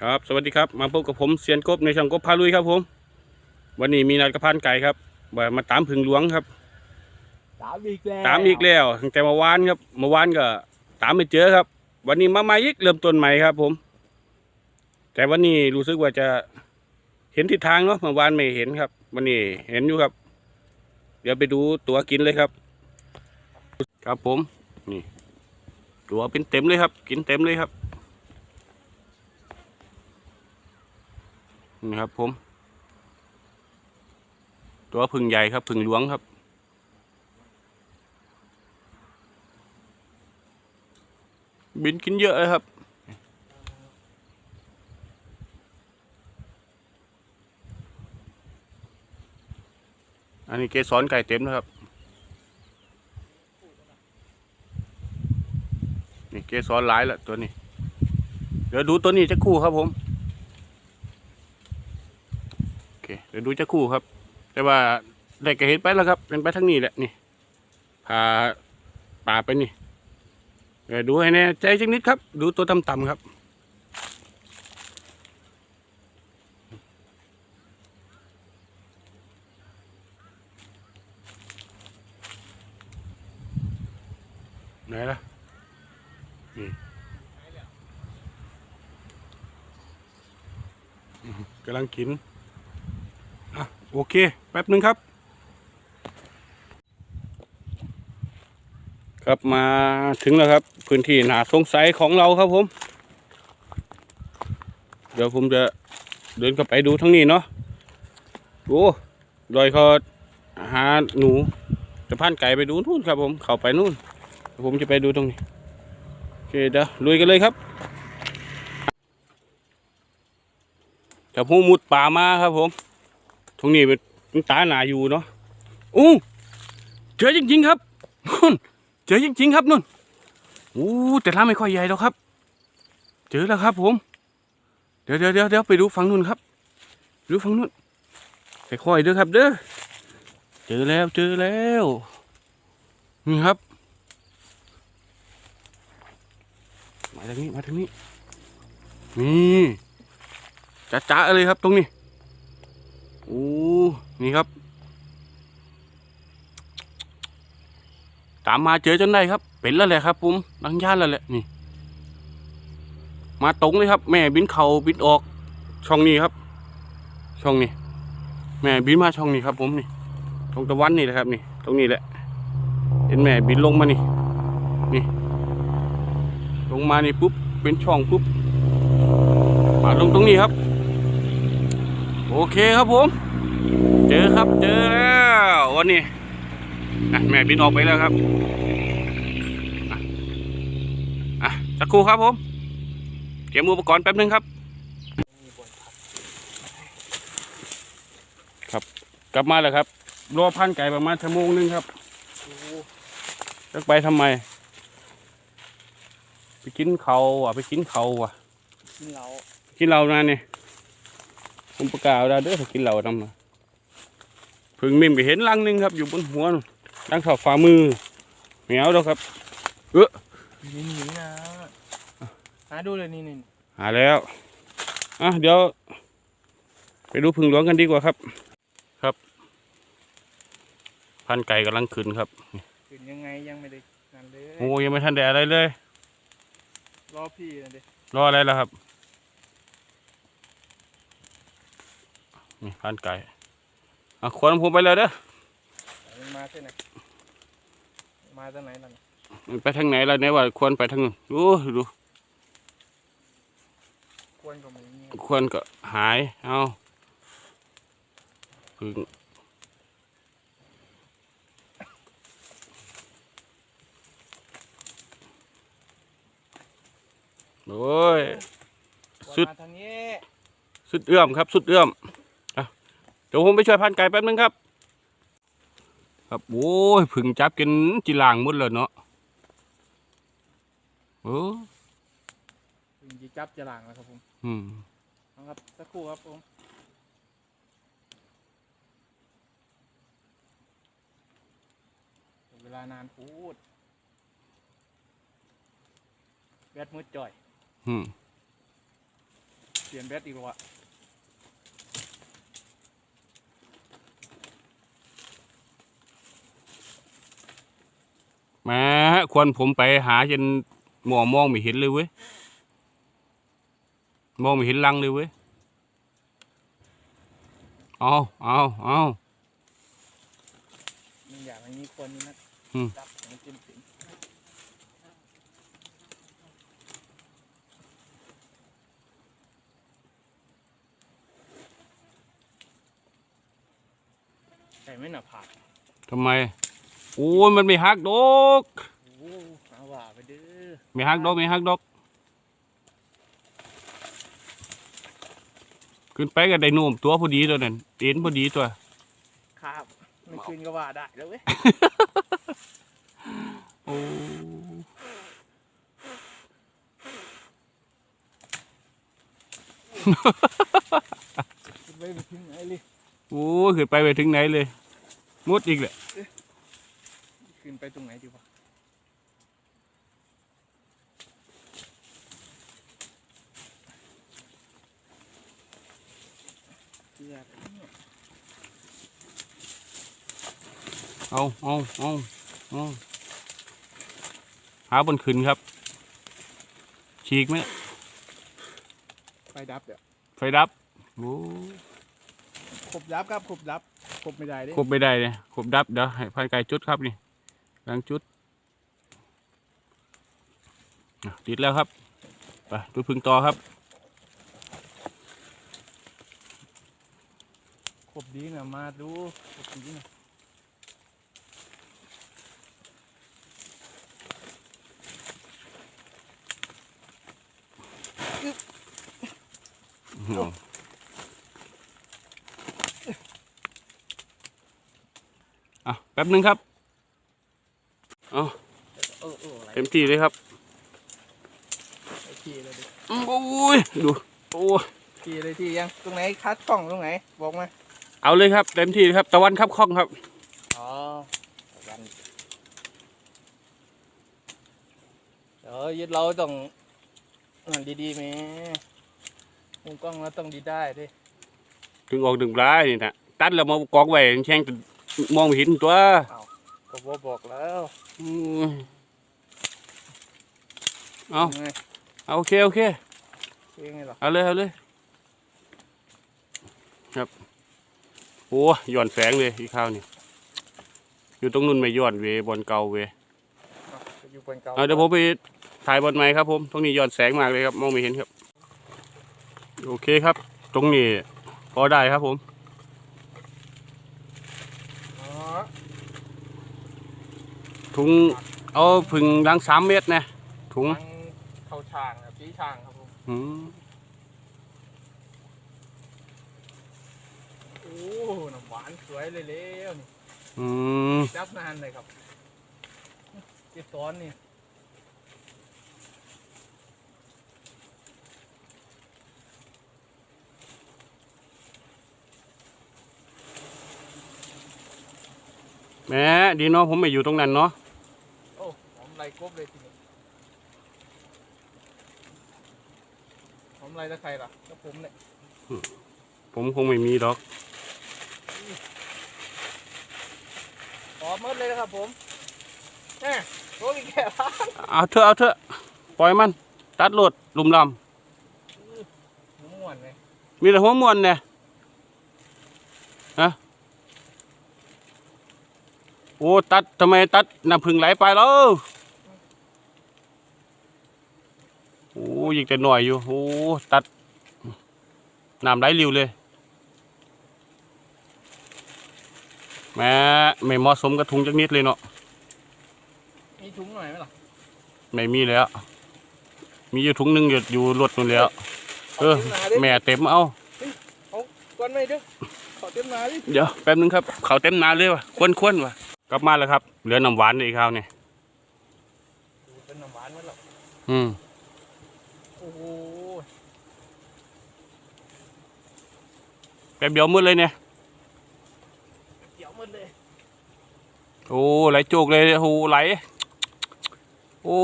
ครับสวัสดีครับมาพบกับผมเซียนกบในช่องกบพาลุยครับผม วันนี้มีนัดกระพานไก่ครับว่ามาตามผึ่งหลวงครับ ตามอีกแล้วตามอีกแล้วตั้งแต่เมื่อวานครับเมื่อวานก็ ตามไม่เจอครับ วันนี้มาใหม่อีกเริ่มต้นใหม่ครับ ผม แต่วันนี้รู้สึกว่าจะเห็นทิศทางเนาะเมื่อวานไม่เห็นครับ วันนี้เห็นอยู่ครับ เดี๋ยวไปดูตัวกินเลยครับ ครับผมนี่ ตัวเป็นเต็มเลยครับ กินเต็มเลยครับ นี่ครับผม ตัวพึ่งใหญ่ครับพึ่งหลวงครับ บินกินเยอะเลยครับอันนี้เกสรไก่เต็มนะครับ นี่เกสรหลายล้วตัวนี้ เดี๋ยวดูตัวนี้จะคู่ครับผม โอเค เดี๋ยวดูจะคู่ครับ แต่ว่าได้ก็เห็นไปแล้วครับเป็นไปทั้งนี้แหละนี่พาป่าไปนี่เดี๋ยวดูให้แน่ใจจังนิดครับ ดูตัวต่ำๆครับไหนล่ะนี่อืมกำลังกิน โอเค แป๊บหนึ่งครับ ครับมาถึงแล้วครับ พื้นที่หนาสงสัยของเราครับผม เดี๋ยวผมจะเดินเข้าไปดูทั้งนี้เนาะโอ้ดอยเขาหาหนูจะพันไก่ไปดูนู่นครับผม เข้าไปนู่น ผมจะไปดูตรงนี้ โอเคเดี๋ยวลุยกันเลยครับจะพูมุดป่ามาครับผม ตรงนี้เป็นตาหนาอยู่เนาะอู้เจอจริง ๆ ครับเจอจริง ๆ ครับนุ่นโอ้แต่ละไม่ค่อยใหญ่หรอกครับ เจอแล้วครับ ผม เดี๋ยวเดี๋ยวเดี๋ยวไปดูฝั่งนู้นครับดูฝั่งนู้นค่อยๆเด้อครับเด้อเจอแล้วเจอแล้วนี่ครับมาทางนี้มาทางนี้นี่จ้าๆเลยครับตรงนี้ โอ้นี่ครับ ตามมาเจอจนได้ครับ เป็นแล้วแหละครับผมดังย่านแล้วแหละนี่ มาตรงเลยครับ แม่บินเขาบินออกช่องนี้ครับ ช่องนี้ แม่บินมาช่องนี้ครับ ผมนี่ตรงตะวันนี่แหละครับ นี่ ตรงนี้แหละเห็นแม่บินลงมานี่นี่ ลงมานี่ปุ๊บเป็นช่องปุ๊บมาลงตรงนี้ครับ โอเคครับผม เจอครับเจอแล้ววันนี้อะแม่บินออกไปแล้วครับอะอะสักครู่ครับผมเก็บอุปกรณ์แป๊บนึงครับ ครับกลับมาแล้วครับรอพันไก่ประมาณชั่วโมงนึงครับจะไปทำไม ไปกินเขาวอะ ไปกินเขาวอะ กินเหล้ากินเหล้านะเนี่ย ผมประกาศแล้วเด้อถ้ากินเหล้านำนะเพึ่งมิมไปเห็นลังหนึงครับ อยู่บนหัวนู่นลังเข่าฝ่ามือเหมียวแล้วครับยิงหญิงนะหาดูเลยนี่นี่หาแล้วอะเดี๋ยว ไปดูพึ่งหลวงกันดีกว่าครับ ครับ พันไก่กำลังขึ้นครับเป็นยังไงยังไม่ได้นั่นเลยโอ้ยังไม่ทันได้อะไรเลย รอพี่นั่นดิรออะไรล่ะครับ นี่พันไก่อะขวานผมไปเลยเด้อมันมาที่ไหนมาทางไหนล่ะเนี่ยมันไปทางไหนล่ะเนี่ยว่าควรไปทางนู้นดูดูควรก็ไม่มีควรก็หายเอาพึ่งโอ้ยควรสุดมาทางนี้สุดเอื้อมครับ สุดเอื้อมอะ เดี๋ยวผมไปช่วยพันไก่แป๊บนึงครับ ครับโอ้ยผึ่งจับกินจีลางหมดเลยเนาะโอ้ถึงจะจับจะหลังแล้วครับผมอืมเอาครับสักครู่ครับผมเวลานานพูดแบตมืดจ่อย อืม เปลี่ยนแบตอีกแล้วอะ แหมาควรผมไปหาจนหมอมองไม่เห็นเลยเว้ยมองไม่เห็นรังเลยเว้ยเอาเอาเอามันอยากให้มีคนนี่นะอืมจับมันกินสิงใส่ไม่หนาผากทำไม โอ้ยมันไม่หักดอก โอ้เอาว่าไปเด้อไม่หักดอกไม่หักดอกขึ้นไปก็ได้โนุ่มตัวพอดีตัวนั้นเอ็นพอดีตัว ครับไม่คืนก็ว่าได้แล้วเว้ยโอ้ไม่ไปทิ้งไหนเลยโอ้ยขึ้นไปไปถึงไหนเลยมุดอีกแหละ คืนไปตรงไหนดีวะเกลือเนี่ย เอา เอาเอาเอาหาบนขึ้นครับ ฉีกไหมไฟดับเดี๋ยวไฟดับโอ้ขบดับครับขบดับขบไม่ได้เด้ครบไม่ได้เลยครบดับเดี๋ยวให้พันไก่จุดครับนี่กำลังจุดอะติดแล้วครับไปดูพึ่งต่อครับ ขบดีนะมาดูขบดีนะ เอาอะแป๊บหนึงครับเอาเออเอออะไรเต็มที่เลยครับไอ้ทีเลยดิอืมโอ้ยดูโอ้ยทีเลยทียังตรงไหนคัดกล้องตรงไหนบอกมาเอาเลยครับเต็มที่เลยครับตะวันครับคล่องครับอ๋อกันเดี๋ยวยึดเราต้องนั่นดีๆไหม มุมกล้องเราต้องดีได้ดิถึงออกดึงปลายนี่นะตัดแล้วมากองไว้แช่งจนมองไม่เห็นตัวก็บอกบอกแล้วอืมเอาไงเอาโอเคโอเคเองไงหรอเอาเลยเอาเลยครับโอ้ยย้อนแสงเลยอีกข้าวนี่อยู่ตรงนู้นไม่ย้อนเวยบอลเก่าเวยเอาไปอยู่บนเก่าเอาเดี๋ยวผมไปถ่ายบอลใหม่ครับผมตรงนี้ย้อนแสงมากเลยครับมองไม่เห็นครับ โอเคครับ ตรงนี้พอได้ครับผมอ๋อถุงเอาผึ่งลังสามเมตรนะถุงทั้งเข้าช่างครับพี่ช่างครับผมอืมโอ้น้ำหวานสวยเลยเร็วนี่อืมจับนานเลยครับเจ็บซ้อนนี่ แหมดีเนาะผมไม่อยู่ตรงนั้นเนาะโอ้หอมไรกบเลยทีนี้หอมไรตะไคร่ล่ะก็ผมเนี่ยผมคงไม่มีดอกหอมหมดเลยนะครับผมแน่โอ้ยแก่ละเอาเถอะเอาเถอะปล่อยมัน ตัดโลดลุมลม่วนเลยำมีแต่หัวมวนเนี่ยฮะ โอ้ตัดทำไมตัดน้ำพึ่งไหลไปแล้วโอ้ยิงแต่หน่อยอยู่โอ้ตัดน้ำไหลริวเลยแหม่ไม่เหมาะสมกับถุงจักนิดเลยเนาะมีถุงหน่อยไหมล่ะไม่มีแล้ว มีอยู่ถุงหนึงอยู่อยู่รถนู่นแล้วเออขต็มหนาดิแม่เต็มเอาก้อนไม่เด้อขอเต็มหนาดิเดี๋ยวแป๊บนึงครับเขาเต็มนาเลยว่ะควนควนๆว่ะ กลับมาแล้วครับ เหลือน้ำหวานอีกคราวนี่ดูเป็นน้ำหวานมั้ยล่ะอืมโอ้โหแป๊บเดียวมืดเลยเนี่ยเกี่ยวหมดเลยโอ้ไหลโจกเลยโอ้ไหลโอ้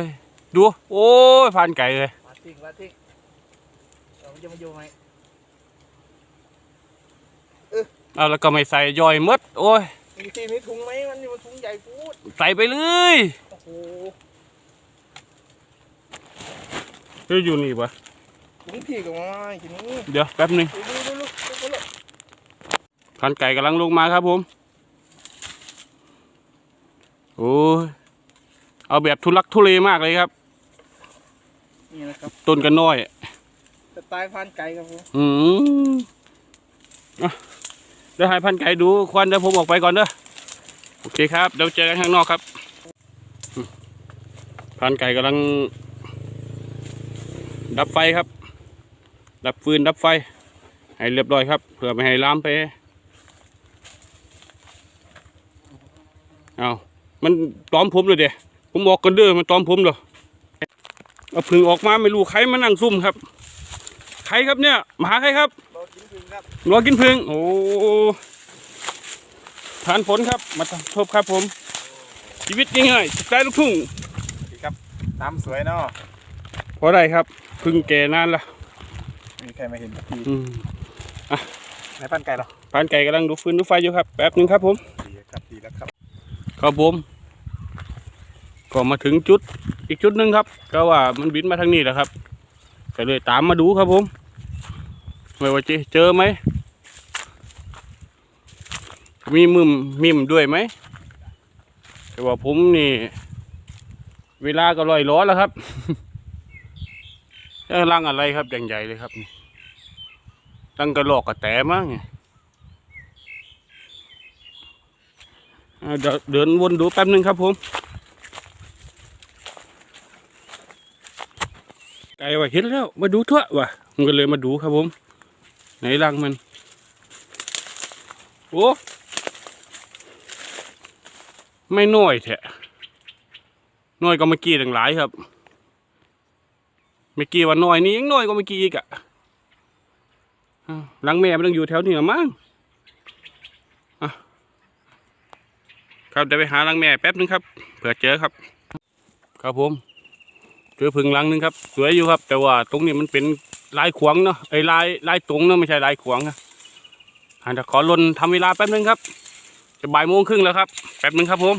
ยดูโอ้ยผ่านไก่เลยมาทิ้งมาทิ้งจะมาอยู่ไหมเอาแล้วก็ไม่ใส่ย่อยหมดโอ้ย มีทีมีถุงไหมมันอยู่ถุงใหญ่พูดใส่ไปเลยโอ้โหเฮ้ยอยู่นี่ปะถุงพี่กับมาทีนี้เดี๋ยวแป๊บหนึงดูดูดูดูดูดูพันไก่กำลังลงมาครับผม โอ้ยเอาแบบทุลักทุเลมากเลยครับ นี่นะครับต้นกันน้อย สไตล์พันไก่ครับผม อืมอะเดี๋ยวให้พันไก่ดูควันเดี๋ยวผมออกไปก่อนเด้อโอเคครับเดี๋ยวเจอกันข้างนอกครับ พันไก่กำลัง ดับไฟครับ ดับฟืนดับไฟ ให้เรียบร้อยครับเพื่อไม่ให้ลามไปเอามันตอมผมเลยเดี๋ยผมบอกกันเด้อมันตอมผมเหรอเอาพึ่งออกมาไม่รู้ใครมานั่งซุ่มครับ ใครครับเนี่ยมาหาใครครับ รากินถึงครับรอกินพึ่งโอ้ทานผลครับมาทบครับผม ชีวิตง่ายๆสไตล์ลูกทุ่งน้ำสวยเนาะเพราะอะไรครับพึ่งแก่นานละไม่มีใครมาเห็นสักทีอืมในปั้นไก่เหรอพานไก่กำลังดูฟืนดูไฟอยู่ครับแป๊บหนึงครับผมดีครับดีแล้วครับครับผมก็มาถึงจุดอีกจุดหนึ่งครับ ก็ว่ามันบินมาทางนี้แหละครับก็เลยตามมาดูครับผม ไม่ว่าจะเจอไหม มีมึมมิมด้วยไหม แต่ว่าผมนี่ เวลาก็ลอยล้อแล้วครับรังอะไรครับอย่ใหญ่เลยครับนี่รังกระหลอกกระแตมั้งไงเดี๋ยวเดินวนดูแป๊บนึงครับผม ไก่ว่าเห็นแล้ว มาดูทั่วว่ะมันก็เลยมาดูครับผม ไหนรังมัน โอ้ไม่น้อยแท้น้อยก็เมื่อกี้ตั้งหลายครับเมื่อกี้ว่าน้อยนี่ยังน้อยก็เมื่อกี้อีกอะรังแม่มันต้องอยู่แถวนี้ละมั้งครับเดี๋ยวไปหารังแม่แป๊บนึงครับเผื่อเจอครับ ครับผมเจอพึ่งลังนึงครับ สวยอยู่ครับ แต่ว่าตรงนี้มันเป็น ลายขวางเนาะไอ้ยลายลายตรงเนาะไม่ใช่ลายขวางนะอ่าเดี๋ยวขอลนทำเวลาแป๊บนึงครับ จะบ่ายโมงครึ่งแล้วครับ แป๊บนึงครับผม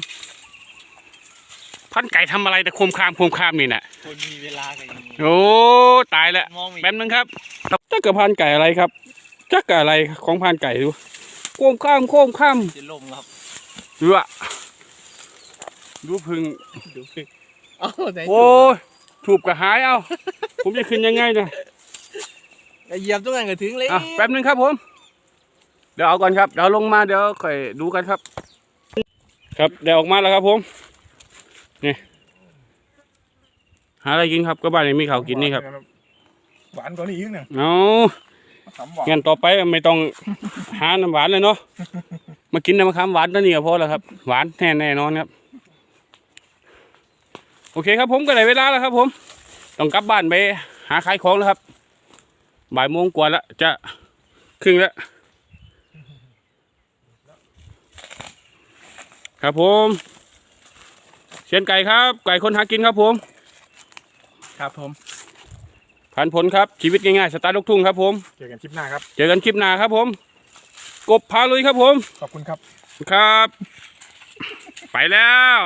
พันไก่ทำอะไรแต่โคมคามโคมคามนี่น่ะคนมีเวลากันอย่างนี้โอ้ตายแล้วมองไม่แป๊บนึงครับจักกระพันไก่อะไรครับจักกะอะไรของพันไก่ดูโคมข้ามโคมข้ามจะลมครับดูอะดูพึ่งดูสิเอ้าไหนโอ้ยถูกกระหายเอาผมจะขึ้นยังไงเนี่ย จะเหยียบตรงนั้นก็ถึงเลยอะแป๊บนึงครับผม เดี๋ยวเอาก่อนครับ เดี๋ยวลงมาเดี๋ยวค่อยดูกันครับ ครับเดี๋ยวออกมาแล้วครับผมนี่หาอะไรกินครับก็บ้านนี้มีข้าวกินนี่ครับหวานกว่านี้อีกหนึ่งเอามะขามหวานงั้นต่อไปไม่ต้องหาน้ำหวานเลยเนาะมากินน้ำมะขามหวานตัวนี้ก็พอแล้วครับ หวานแน่แน่นอนครับ โอเคครับผมก็ได้เวลาแล้วครับ ผม ต้องกลับบ้านไปหาขายของแล้วครับ บ่ายโมงกว่าแล้วจะครึ่งแล้วครับผมเชียนไก่ครับ ไก่คนหากินครับผม ครับผมผ่านผลครับ ชีวิตง่ายๆสไตล์ลูกทุ่งครับผม เจอกันคลิปหน้าครับ เจอกันคลิปหน้าครับผม กบพาลุยครับผม ขอบคุณครับ ครับ ไปแล้ว